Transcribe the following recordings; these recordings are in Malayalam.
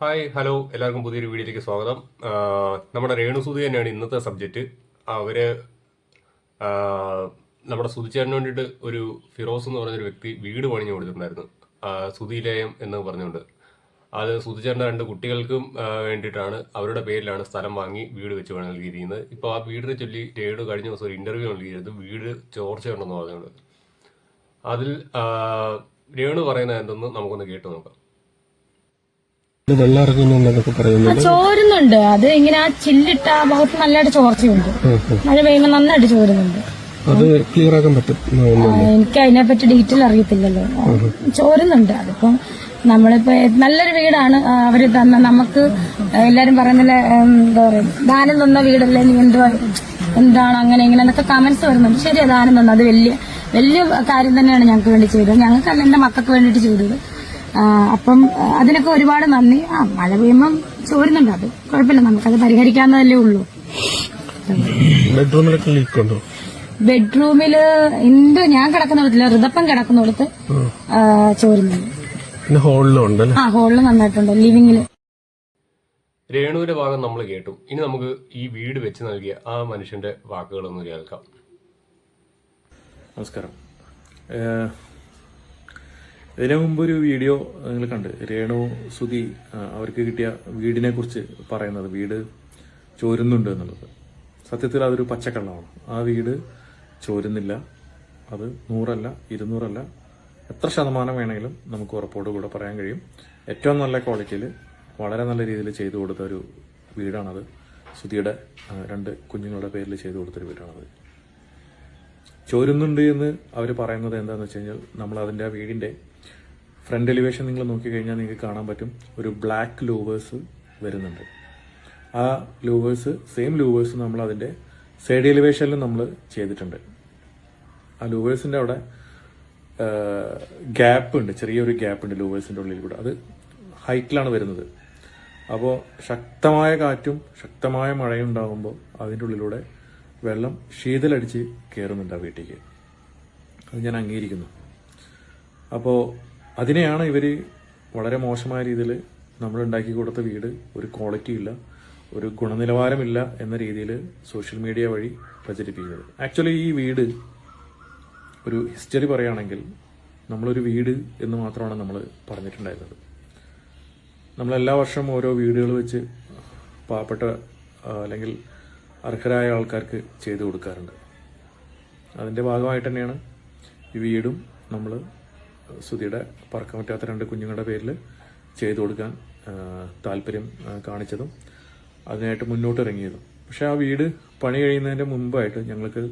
Hi hello. എല്ലാവർക്കും പുതിയൊരു വീഡിയോയിലേക്ക് സ്വാഗതം. നമ്മുടെ രേണുസുതി തന്നെയാണ് ഇന്നത്തെ സബ്ജക്റ്റ്. അവർ ആ, നമ്മുടെ സുതിച്ചേരന് വേണ്ടിയിട്ട് ഒരു ഫിറോസ് എന്ന് പറഞ്ഞൊരു വ്യക്തി വീട് പണിഞ്ഞു കൊടുത്തിട്ടുണ്ടായിരുന്നു. സുതിലയം എന്ന് പറഞ്ഞുകൊണ്ട്. അത് സുതിച്ചേരന്റെ രണ്ട് കുട്ടികൾക്കും വേണ്ടിയിട്ടാണ് അവരുടെ പേരിലാണ് സ്ഥലം വാങ്ങി വീട് വെച്ച് പണി നൽകിയിരിക്കുന്നത്. ഇപ്പോൾ ആ വീടിനെ ചൊല്ലി രേണു കഴിഞ്ഞ ദിവസം ഒരു ഇന്റർവ്യൂ നൽകിയിരുന്നു. വീട് ചോർച്ചയുണ്ടെന്ന് പറഞ്ഞുകൊണ്ട്. അതിൽ രേണു പറയുന്നത് എന്തെന്ന് നമുക്കൊന്ന് കേട്ടു നോക്കാം. പറയുന്നുണ്ട് ചോരുന്നുണ്ട്. അത് ഇങ്ങനെ ആ ചില്ലിട്ട ആ ഭാഗത്ത് നല്ലതായിട്ട് ചോർച്ചയുണ്ട്. മഴ പെയ്യുമ്പോൾ നന്നായിട്ട് ചോരുന്നുണ്ട്. അത് ക്ലിയർ ആക്കാൻ പറ്റും. എനിക്ക് അതിനെപ്പറ്റി ഡീറ്റെയിൽ അറിയത്തില്ലല്ലോ. ചോരുന്നുണ്ട്. അതിപ്പം നമ്മളിപ്പോ നല്ലൊരു വീടാണ്. അവർ തന്ന നമുക്ക് എല്ലാരും പറയുന്നില്ല എന്താ പറയുക ദാനം തന്ന വീടല്ലേ നീ എന്തുവാ എന്താണ് അങ്ങനെ ഇങ്ങനെ എന്നൊക്കെ കമന്റ്സ് വരുന്നുണ്ട്. ശരിയാ ദാനം തന്നെ. അത് വലിയ വലിയ കാര്യം തന്നെയാണ് ഞങ്ങൾക്ക് വേണ്ടി ചെയ്തത്. ഞങ്ങൾക്കല്ല എന്റെ മക്കൾക്ക് വേണ്ടിയിട്ട് ചെയ്തത്. അപ്പം അതിനൊക്കെ ഒരുപാട് നന്ദി. ആ മഴ പെയ്യുമ്പം ചോരുന്നുണ്ട് അത്. കുഴപ്പമില്ല നമുക്കത് പരിഹരിക്കാവുന്നതല്ലേ ഉള്ളൂ. ബെഡ്റൂമിലൊക്കെ ലീക്ക് ഉണ്ടോ? ബെഡ്റൂമിൽ എന്ത് ഞാൻ കിടക്കുന്നിടത്തില്ല ഋതപ്പം കിടക്കുന്നിടത്ത് ആ, ചോരുന്നുണ്ട്. പിന്നെ ഹോളിലും ഉണ്ടല്ലേ ആ ഹോളിൽ നന്നായിട്ടുണ്ട് ലിവിംഗിൽ രേണുവിന്റെ ഭാഗം നമ്മൾ കേട്ടു. ഇനി നമുക്ക് ഈ വീട് വെച്ച് നൽകിയ ആ മനുഷ്യന്റെ വാക്കുകളൊന്നും കേൾക്കാം. നമസ്കാരം. ഇതിനു മുമ്പ് ഒരു വീഡിയോ നിങ്ങൾ കണ്ട്. രേണു സുധി അവർക്ക് കിട്ടിയ വീടിനെ കുറിച്ച് പറയുന്നത്. വീട് ചോരുന്നുണ്ട് എന്നുള്ളത്. സത്യത്തിൽ അതൊരു പച്ചക്കള്ളമാണ്. ആ വീട് ചോരുന്നില്ല. അത് നൂറല്ല ഇരുന്നൂറല്ല. എത്ര ശതമാനം വേണമെങ്കിലും നമുക്ക് ഉറപ്പോട് കൂടെ പറയാൻ കഴിയും. ഏറ്റവും നല്ല ക്വാളിറ്റിയിൽ വളരെ നല്ല രീതിയിൽ ചെയ്തു കൊടുത്ത ഒരു വീടാണത്. സുധിയുടെ രണ്ട് കുഞ്ഞുങ്ങളുടെ പേരിൽ ചെയ്തു കൊടുത്തൊരു വീടാണത്. ചോരുന്നുണ്ട് എന്ന് അവർ പറയുന്നത് എന്താണെന്ന് വെച്ച് കഴിഞ്ഞാൽ നമ്മൾ അതിന്റെ ആ വീടിന്റെ ഫ്രണ്ട് എലിവേഷൻ നിങ്ങൾ നോക്കിക്കഴിഞ്ഞാൽ നിങ്ങൾക്ക് കാണാൻ പറ്റും. ഒരു ബ്ലാക്ക് ലൂവേഴ്സ് വരുന്നുണ്ട്. ആ ലൂവേഴ്സ് സെയിം ലൂവേഴ്സ് നമ്മൾ അതിന്റെ സൈഡ് എലിവേഷനിലും നമ്മൾ ചെയ്തിട്ടുണ്ട്. ആ ലൂവേഴ്സിന്റെ അവിടെ ഗ്യാപ്പ് ഉണ്ട്. ചെറിയൊരു ഗ്യാപ്പ് ഉണ്ട് ലൂവേഴ്സിന്റെ ഉള്ളിൽ കൂടെ. അത് ഹൈറ്റിലാണ് വരുന്നത്. അപ്പോൾ ശക്തമായ കാറ്റും ശക്തമായ മഴയും ഉണ്ടാകുമ്പോൾ അതിന്റെ ഉള്ളിലൂടെ വെള്ളം ശീതലടിച്ച് കയറുന്നുണ്ട് ആ വീട്ടിലേക്ക്. അത് ഞാൻ അംഗീകരിക്കുന്നു. അപ്പോൾ അതിനെയാണ് ഇവർ വളരെ മോശമായ രീതിയിൽ നമ്മളുണ്ടാക്കി കൊടുത്ത വീട് ഒരു ക്വാളിറ്റി ഇല്ല ഒരു ഗുണനിലവാരമില്ല എന്ന രീതിയിൽ സോഷ്യൽ മീഡിയ വഴി പ്രചരിപ്പിക്കുന്നത്. ആക്ച്വലി ഈ വീട് ഒരു ഹിസ്റ്ററി പറയുകയാണെങ്കിൽ നമ്മളൊരു വീട് എന്ന് മാത്രമാണ് നമ്മൾ പറഞ്ഞിട്ടുണ്ടായിരുന്നത്. നമ്മളെല്ലാ വർഷവും ഓരോ വീടുകൾ വെച്ച് പാവപ്പെട്ട അല്ലെങ്കിൽ അർഹരായ ആൾക്കാർക്ക് ചെയ്തു കൊടുക്കാറുണ്ട്. അതിന്റെ ഭാഗമായിട്ട് തന്നെയാണ് ഈ വീടും നമ്മൾ സുധിയുടെ പറക്കാൻ പറ്റാത്ത രണ്ട് കുഞ്ഞുങ്ങളുടെ പേരിൽ ചെയ്തു കൊടുക്കാൻ താല്പര്യം കാണിച്ചതും അതിനായിട്ട് മുന്നോട്ട് ഇറങ്ങിയതും പക്ഷേ ആ വീട് പണി കഴിയുന്നതിന്റെ മുമ്പായിട്ട് ഞങ്ങൾക്ക്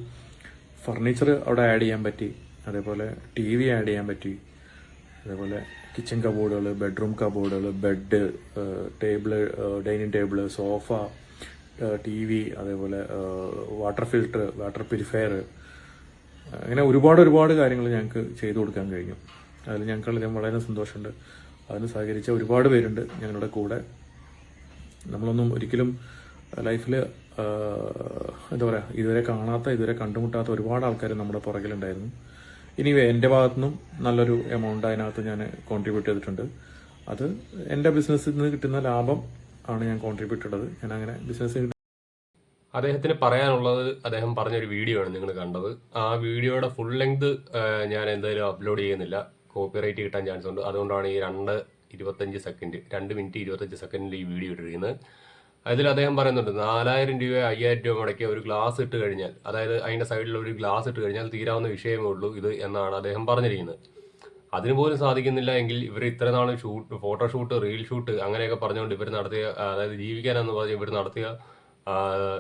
ഫർണിച്ചർ അവിടെ ആഡ് ചെയ്യാൻ പറ്റി അതേപോലെ ടി വി ആഡ് ചെയ്യാൻ പറ്റി അതേപോലെ കിച്ചൺ കബോർഡുകൾ bedroom കബോർഡുകൾ bed table dining table sofa T V അതേപോലെ വാട്ടർ ഫിൽട്ടർ വാട്ടർ പ്യൂരിഫയർ അങ്ങനെ ഒരുപാട് ഒരുപാട് കാര്യങ്ങൾ ഞങ്ങൾക്ക് ചെയ്തു കൊടുക്കാൻ കഴിഞ്ഞു. അതിൽ ഞങ്ങൾക്ക് വളരെ സന്തോഷമുണ്ട്. അതിന് സഹകരിച്ച ഒരുപാട് പേരുണ്ട് ഞങ്ങളുടെ കൂടെ. നമ്മളൊന്നും ഒരിക്കലും ലൈഫിൽ എന്താ പറയുക ഇതുവരെ കാണാത്ത ഇതുവരെ കണ്ടുമുട്ടാത്ത ഒരുപാട് ആൾക്കാർ നമ്മുടെ പുറകിലുണ്ടായിരുന്നു. ഇനി എന്റെ ഭാഗത്തു നിന്നും നല്ലൊരു എമൗണ്ട് അതിനകത്ത് ഞാൻ കോൺട്രിബ്യൂട്ട് ചെയ്തിട്ടുണ്ട്. അത് എന്റെ ബിസിനസ്സിൽ നിന്ന് കിട്ടുന്ന ലാഭം ആണ് ഞാൻ കോൺട്രിബ്യൂട്ട് ചെയ്തത് ഞാൻ അങ്ങനെ ബിസിനസ് അദ്ദേഹത്തിന് പറയാനുള്ളത് അദ്ദേഹം പറഞ്ഞൊരു വീഡിയോ ആണ് നിങ്ങൾ കണ്ടത്. ആ വീഡിയോയുടെ ഫുൾ ലെങ്ത് ഞാൻ എന്തായാലും അപ്ലോഡ് ചെയ്യുന്നില്ല. കോപ്പിറൈറ്റ് കിട്ടാൻ ചാൻസ് ഉണ്ട്. അതുകൊണ്ടാണ് ഈ രണ്ട് ഇരുപത്തഞ്ച് സെക്കൻഡ് രണ്ട് മിനിറ്റ് ഇരുപത്തഞ്ച് സെക്കൻഡിൽ ഈ വീഡിയോ ഇട്ടിരിക്കുന്നത്. അതിൽ അദ്ദേഹം പറയുന്നുണ്ട് നാലായിരം രൂപ അയ്യായിരം രൂപ മുടക്കിയ ഒരു ഗ്ലാസ് ഇട്ട് കഴിഞ്ഞാൽ അതായത് അതിന്റെ സൈഡിൽ ഒരു ഗ്ലാസ് ഇട്ട് കഴിഞ്ഞാൽ തീരാവുന്ന വിഷയമേ ഉള്ളൂ ഇത് എന്നാണ് അദ്ദേഹം പറഞ്ഞിരിക്കുന്നത്. അതിന് പോലും സാധിക്കുന്നില്ല എങ്കിൽ ഇവർ ഇത്ര നാൾ ഷൂട്ട് ഫോട്ടോഷൂട്ട് റീൽ ഷൂട്ട് അങ്ങനെയൊക്കെ പറഞ്ഞുകൊണ്ട് ഇവർ നടത്തിയ അതായത് ജീവിക്കാനെന്ന് പറഞ്ഞ് ഇവർ നടത്തിയ ഫോട്ടോ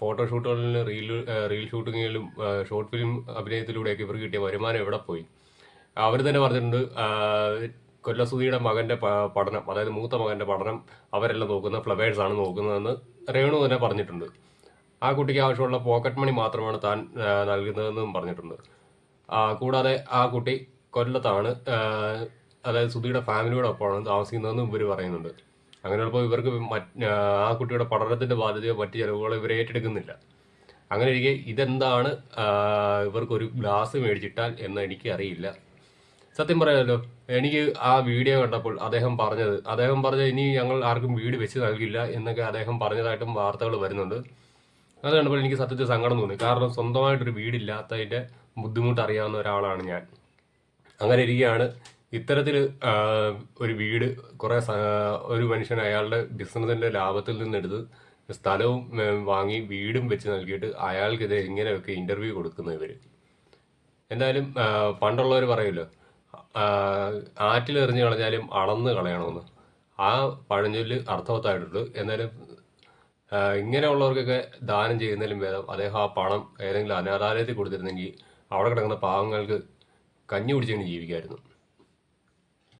ഫോട്ടോഷൂട്ടുകളിലും റീൽ റീൽ ഷൂട്ടിങ്ങിലും ഷോർട്ട് ഫിലിം അഭിനയത്തിലൂടെയൊക്കെ ഇവർ കിട്ടിയ വരുമാനം എവിടെ പോയി? അവർ തന്നെ പറഞ്ഞിട്ടുണ്ട് കൊല്ലസുതിയുടെ മകന്റെ പഠനം അതായത് മൂത്ത മകന്റെ പഠനം അവരെല്ലാം നോക്കുന്ന ഫ്ലവേഴ്സ് ആണ് നോക്കുന്നതെന്ന് രേണു തന്നെ പറഞ്ഞിട്ടുണ്ട്. ആ കുട്ടിക്ക് ആവശ്യമുള്ള പോക്കറ്റ് മണി മാത്രമാണ് താൻ നൽകുന്നതെന്നും പറഞ്ഞിട്ടുണ്ട്. കൂടാതെ ആ കുട്ടി കൊല്ലത്താണ് അതായത് സുധിയുടെ ഫാമിലിയുടെ ഒപ്പമാണ് താമസിക്കുന്നതെന്നും ഇവർ പറയുന്നുണ്ട്. അങ്ങനെയുള്ളപ്പോൾ ഇവർക്ക് ആ, കുട്ടിയുടെ പഠനത്തിന്റെ ബാധ്യതയോ മറ്റു ചെലവുകളോ ഇവർ ഏറ്റെടുക്കുന്നില്ല. അങ്ങനെ ഇരിക്കെ ഇതെന്താണ് ഇവർക്കൊരു ഗ്ലാസ് മേടിച്ചിട്ടാൽ എന്ന് എനിക്ക് അറിയില്ല സത്യം പറയാമല്ലോ എനിക്ക് ആ വീഡിയോ കണ്ടപ്പോൾ അദ്ദേഹം പറഞ്ഞത് അദ്ദേഹം പറഞ്ഞ ഇനി ഞങ്ങൾ ആർക്കും വീട് വെച്ച് നൽകില്ല എന്നൊക്കെ അദ്ദേഹം പറഞ്ഞതായിട്ടും വാർത്തകൾ വരുന്നുണ്ട്. അത് കണ്ടപ്പോൾ എനിക്ക് സത്യത്തിൽ സങ്കടം തോന്നി. കാരണം സ്വന്തമായിട്ടൊരു വീടില്ലാത്തതിന്റെ ബുദ്ധിമുട്ട് അറിയാവുന്ന ഒരാളാണ് ഞാൻ. അങ്ങനെ ഇരിക്കുകയാണ്. ഇത്തരത്തിൽ ഒരു വീട് കുറേ ഒരു മനുഷ്യൻ അയാളുടെ ബിസിനസിന്റെ ലാഭത്തിൽ നിന്നെടുത്ത് സ്ഥലവും വാങ്ങി വീടും വെച്ച് നൽകിയിട്ട് അയാൾക്കിത് ഇങ്ങനെയൊക്കെ ഇന്റർവ്യൂ കൊടുക്കുന്ന ഇവർ എന്തായാലും പണ്ടുള്ളവർ പറയുമല്ലോ ആറ്റിൽ എറിഞ്ഞു കളഞ്ഞാലും അളന്ന് കളയണമെന്ന്. ആ പഴഞ്ചൊല്ല് അർത്ഥവത്തായിട്ടുണ്ട്. എന്നാലും ഇങ്ങനെയുള്ളവർക്കൊക്കെ ദാനം ചെയ്യുന്നതിലും ഭേദം. അദ്ദേഹം ആ പണം ഏതെങ്കിലും അനാഥാലയത്തിൽ കൊടുത്തിരുന്നെങ്കിൽ അവിടെ കിടക്കുന്ന പാവങ്ങൾക്ക് കഞ്ഞി കുടിച്ചെങ്കിലും ജീവിക്കായിരുന്നു.